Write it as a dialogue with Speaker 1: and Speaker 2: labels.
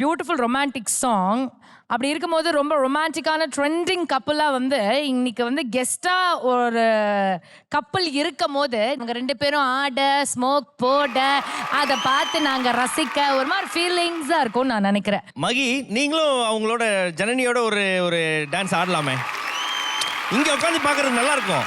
Speaker 1: Beautiful romantic song அப்படி இருக்கும்போது ரொம்ப ரொமான்டிக்கான ட்ரெண்டிங் கப்பலாக வந்து இன்னைக்கு வந்து கெஸ்ட்டாக ஒரு கப்பல் இருக்கும் போது நாங்கள் ரெண்டு பேரும் ஆட ஸ்மோக் போட அதை பார்த்து நாங்கள் ரசிக்க ஒரு மாதிரி ஃபீலிங்ஸாக இருக்கும்னு நான் நினைக்கிறேன்.
Speaker 2: மகி நீங்களும் அவங்களோட ஜனனியோட ஒரு ஒரு டான்ஸ் ஆடலாமே. இங்கே உட்காந்து பார்க்கறது நல்லா இருக்கும்.